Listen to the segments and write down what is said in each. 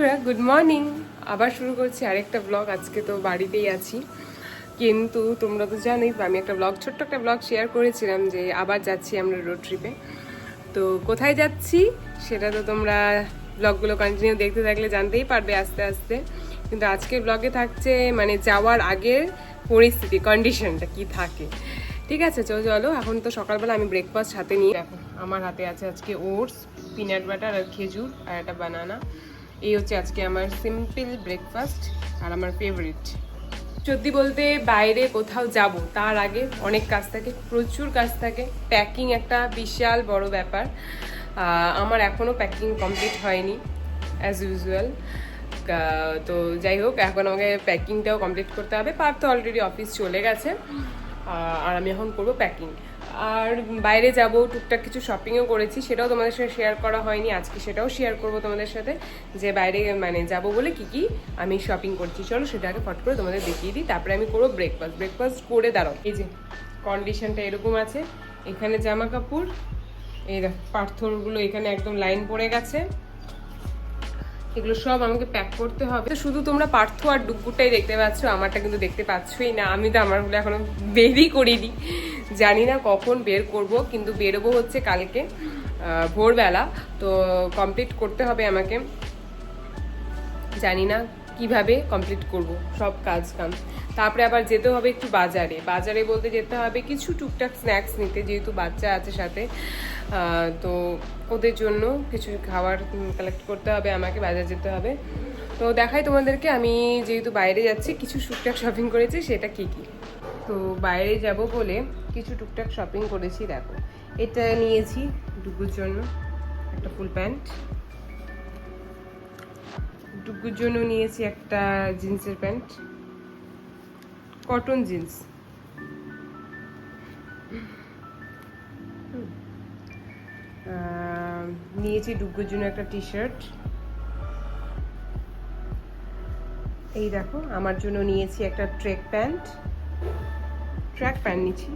বন্ধুরা good morning আবার শুরু করছি আরেকটা ব্লগ আজকে তো বাড়িতেই আছি। কিন্তু তোমরা তো জানোই, আমি একটা ব্লগ ছোট্ট একটা ব্লগ শেয়ার করেছিলাম যে আবার যাচ্ছি আমরা রোড ট্রিপে তো কোথায় যাচ্ছি সেটা তো তোমরা ব্লগগুলো কন্টিনিউ দেখতে থাকলে জানতেই পারবে আস্তে আস্তে। কিন্তু আজকের ব্লগে থাকছে মানে যাওয়ার আগের পরিস্থিতি কন্ডিশনটা কি থাকে। ঠিক আছে চলো চলো, এখন তো সকালবেলা আমি ব্রেকফাস্ট হাতে নিয়ে দেখো, আমার হাতে আছে আজকে ওটস পিনাট বাটার আর খেজুর আর একটা বানানা এই হচ্ছে আজকে আমার সিম্পল ব্রেকফাস্ট আর আমার ফেভারিট সত্যি বলতে বাইরে কোথাও যাব, তার আগে অনেক কাজ থাকে, প্রচুর কাজ থাকে। প্যাকিং একটা বিশাল বড় ব্যাপার। আমার এখনও প্যাকিং কমপ্লিট হয়নি অ্যাজ ইউজুয়াল তো যাই হোক, এখন আমাকে প্যাকিংটাও কমপ্লিট করতে হবে। পার তো অলরেডি অফিস চলে গেছে। আর আমি এখন করব প্যাকিং আর বাইরে যাব, টুকটাক কিছু শপিংও করেছি, সেটাও তোমাদের সাথে শেয়ার করা হয়নি, আজকে সেটাও শেয়ার করব তোমাদের সাথে, যে বাইরে মানে যাব বলে কি কি আমি শপিং করছি। চলো সেটা আগে ফট করে তোমাদের দেখিয়ে দিই, তারপরে আমি করব ব্রেকফাস্ট ব্রেকফাস্ট করে দাঁড়াও। এই যে কন্ডিশনটা এরকম আছে, এখানে জামা কাপড় এই পাথরগুলো এখানে একদম লাইন পড়ে গেছে। এগুলো সব আমাকে প্যাক করতে হবে। তো শুধু তোমরা পার্থ আর ডুকুরটাই দেখতে পাচ্ছ, আমারটা কিন্তু দেখতে পাচ্ছই না। আমি তো আমারগুলো এখনও বেরই করিনি। জানি না কখন বের করব, কিন্তু বেরোবো হচ্ছে কালকে ভোরবেলা। তো কমপ্লিট করতে হবে আমাকে। জানি না কীভাবে কমপ্লিট করব, সব কাজ কাম। তারপরে আবার যেতে হবে একটু বাজারে। বাজারে বলতে যেতে হবে কিছু টুকটাক স্ন্যাক্স নিতে, যেহেতু বাচ্চা আছে সাথে। তো ওদের জন্য কিছু খাবার কালেক্ট করতে হবে, আমাকে বাজার যেতে হবে। তো দেখাই তোমাদেরকে, আমি যেহেতু বাইরে যাচ্ছি, কিছু টুকটাক শপিং করেছি, সেটা কি কি? তো বাইরে যাব বলে কিছু টুকটাক শপিং করেছি, দেখো। এটা নিয়েছি ডুগুর জন্য, একটা ফুল প্যান্ট ডুগুর জন্য নিয়েছি একটা জিন্সের প্যান্ট। Cotton jeans. নিয়েছি ডুগুর জন্য একটা টি শার্ট এই দেখো, আমার জন্য নিয়েছি একটা ট্রেক প্যান্ট। ট্র্যাক প্যান্ট নিয়েছি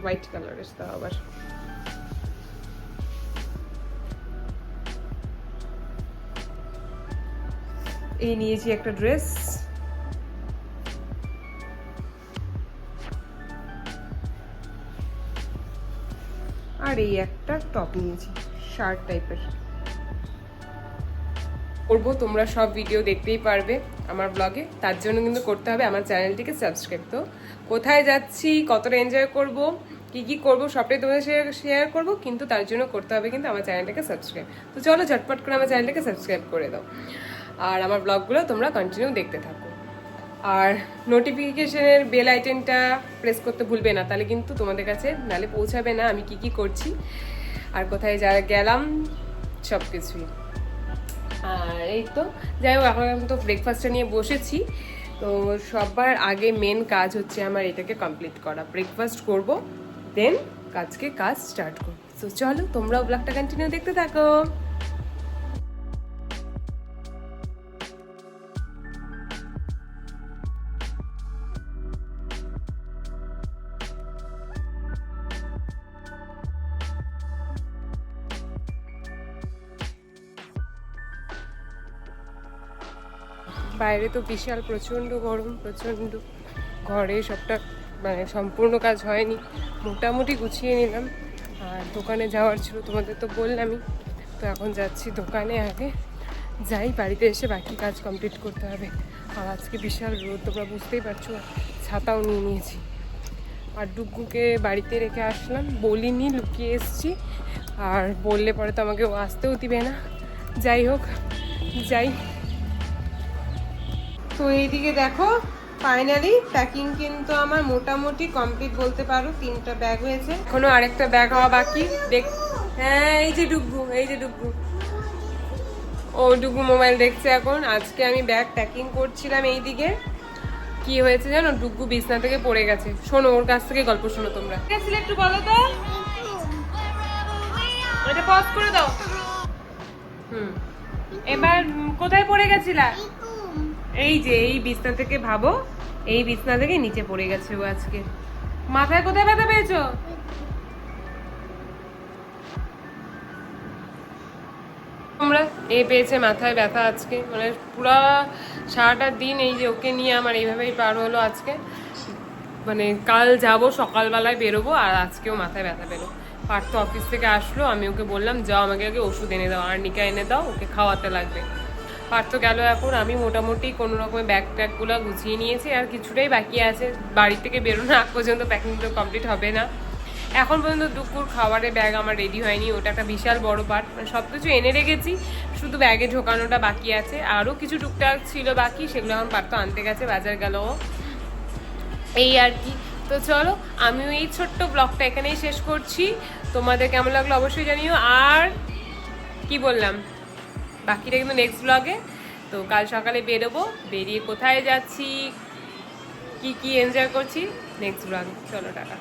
হোয়াইট কালারের তা আবার। এই নিয়েছি একটা ড্রেস। আর এই একটা টপ নিয়েছি, শার্ট টাইপের। করব, তোমরা সব ভিডিও দেখতেই পারবে আমার ব্লগে তার জন্য কিন্তু করতে হবে আমার চ্যানেলটিকে সাবস্ক্রাইব তো। কোথায় যাচ্ছি, কতটা এনজয় করব, কি কি করব, সবটাই তোমাদের শেয়ার করব, কিন্তু তার জন্য করতে হবে কিন্তু আমার চ্যানেলটাকে সাবস্ক্রাইব তো চলো ঝটপট করে আমার চ্যানেলটাকে সাবস্ক্রাইব করে দাও। আর আমার ব্লগগুলো তোমরা কন্টিনিউ দেখতে থাকো। আর নোটিফিকেশনের বেল আইটেনটা প্রেস করতে ভুলবে না, তাহলে কিন্তু তোমাদের কাছে নালে পৌঁছাবে না আমি কি কি করছি। আর কোথায় যা গেলাম সব কিছুই আর এই তো, যাই হোক, এখন তো ব্রেকফাস্টটা নিয়ে বসেছি। তো সবার আগে মেন কাজ হচ্ছে আমার এটাকে কমপ্লিট করা। ব্রেকফাস্ট করব দেন কাজকে কাজ স্টার্ট করব। তো চলো, তোমরাও ব্লগটা কন্টিনিউ দেখতে থাকো। বাইরে তো বিশাল প্রচণ্ড গরম, প্রচণ্ড ঘরে সবটা মানে সম্পূর্ণ কাজ হয়নি। মোটামুটি গুছিয়ে নিলাম। আর দোকানে যাওয়ার ছিল, তোমাদের তো বললামই। তো এখন যাচ্ছি দোকানে আগে। যাই, বাড়িতে এসে বাকি কাজ কমপ্লিট করতে হবে। আর আজকে বিশাল রোদ, তোমরা বুঝতেই পারছ, ছাতাও নিয়ে নিয়েছি। আর ডুগুকে বাড়িতে রেখে আসলাম। বলিনি, লুকিয়ে এসছি। আর বললে পরে তো আমাকে আসতেও দিবে না। যাই হোক, যাই। তো এইদিকে দেখো ফাইনালি প্যাকিং কিন্তু আমার মোটামুটি কমপ্লিট বলতে পারো তিনটা ব্যাগ হয়েছে। এখনও আরেকটা ব্যাগ হওয়া বাকি। দেখ হ্যাঁ এই যে ডুগু এই যে ডুগু ও ডুগু মোবাইল দেখছে এখন। আজকে আমি ব্যাগ প্যাকিং করছিলাম এইদিকে। কি হয়েছে জানো? ডুগু বিছনা থেকে পড়ে গেছে। শোনো ওর কাছ থেকে গল্প শোনো তোমরা। একটু বলো তো? এটা পজ করে দাও। হুম। এবার কোথায় পড়ে গেছিলা? এই যে এই বিছনা থেকে ভাবো, এই বিছনা থেকে নিচে পড়ে গেছে ও আজকে। মাথায় কোথায় ব্যথা পেয়েছ? তোমরা, এ পেয়েছে মাথায় ব্যথা আজকে। মানে পুরা সারাটা দিন এই যে ওকে নিয়ে আমার এইভাবেই পার হলো আজকে। মানে কাল যাব, সকালবেলায় বেরোবো, আর আজকেও মাথায় ব্যথা পেল। পার্থ অফিস থেকে আসলো, আমি ওকে বললাম, যাও আমাকে আগে ওষুধ এনে দাও, আর নিকা এনে দাও, ওকে খাওয়াতে লাগবে। পার্থ গেল এখন। আমি মোটামুটি কোনো রকমের ব্যাগ ট্যাগগুলো গুছিয়ে নিয়েছি আর কিছুটাই বাকি আছে। বাড়ি থেকে বেরোনো আগ পর্যন্ত প্যাকিংটা কমপ্লিট হবে না। এখন পর্যন্ত দুপুর খাবারের ব্যাগ আমার রেডি হয়নি। ওটা একটা বিশাল বড় পার্ট মানে সব কিছু এনে রেখেছি। শুধু ব্যাগে ঢোকানোটা বাকি আছে। আরও কিছু টুকটাক ছিল বাকি, সেগুলো এখন পার্থ আনতে গেছে, বাজার গেল। এই আর কি। তো চলো, আমিও এই ছোট্ট ব্লগটা এখানেই শেষ করছি। তোমাদের কেমন লাগল অবশ্যই জানিও। আর কি বললাম? বাকিটা কিন্তু নেক্সট ব্লগে তো কাল সকালে বেরোবো, বেরিয়ে কোথায় যাচ্ছি, কি কি এনজয় করছি নেক্সট ব্লগে চলো, টাটা।